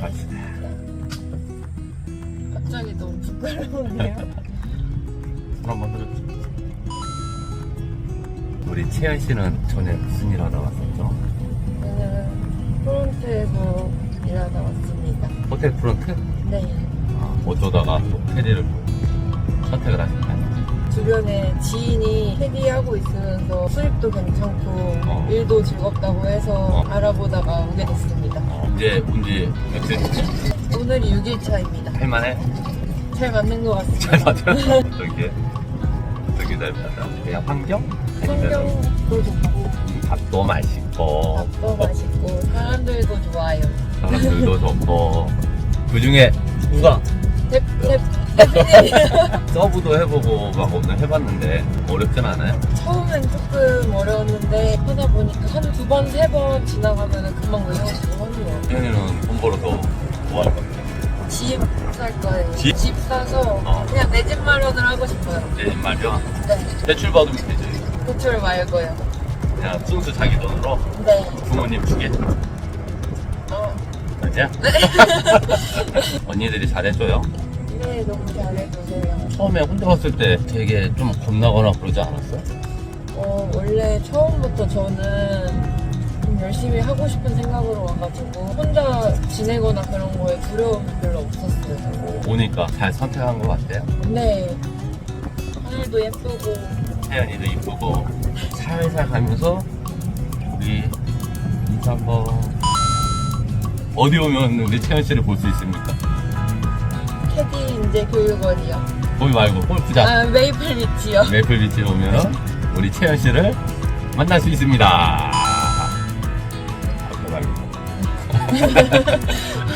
갑시다. 갑자기 너무 부끄러운데요? 손 한번 들어주세요. 우리 채연 씨는 전에 무슨 일 하다 왔었죠? 저는 프론트에서 일하다 왔습니다. 호텔 프런트? 네. 아, 어쩌다가 또 캐디를 선택을 하셨나요? 주변에 지인이 캐디하고 있으면서 수입도 괜찮고 어. 일도 즐겁다고 해서 어. 알아보다가 오게 됐습니다. 어, 이제 온지 며칠이지? 오늘이 6일차입니다. 할만해? 잘 맞는 것 같습니다. 잘 맞아요? 저기, 저기 잘 맞아. 그냥 환경? 환경도 좋고 밥도 맛있고. 밥도 맛있고 사람들도 좋아요. 사람들도 좋고. 그 중에 누가 대표님 서브도 해보고 막 오늘 해봤는데 어렵진 않아요? 처음엔 조금 어려웠는데 하다 보니까 한 두 번, 세 번 지나가면 금방 외워지고 하네요. 혜연이는 돈 벌어서 뭐 할 건데? 집 살 거예요. 집? 사서 어. 그냥 내 집 마련을 하고 싶어요. 내 말이야. 네. 대출 받으면 되지. 대출 말고요. 그냥 순수 자기 돈으로 네. 부모님 주게. 어. 아니야? 언니들이 잘해줘요. 네, 너무 잘해주세요. 처음에 혼자 왔을 때 되게 좀 겁나거나 그러지 않았어요? 어, 원래 처음부터 저는 좀 열심히 하고 싶은 생각으로 와가지고 혼자 지내거나 그런 거에 두려움이 별로 없었어요. 오니까 잘 선택한 것 같아요. 네. 하늘도 예쁘고 혜연이도 이쁘고 살살 가면서 우리 인사 한번 어디 오면 우리 채연 씨를 볼 수 있습니까? 인재 교육원이요. 거기 말고 골프장 아, 메이플 비치요. 메이플 비치에 오면 우리 채연 씨를 만날 수 있습니다. 앞에 말고.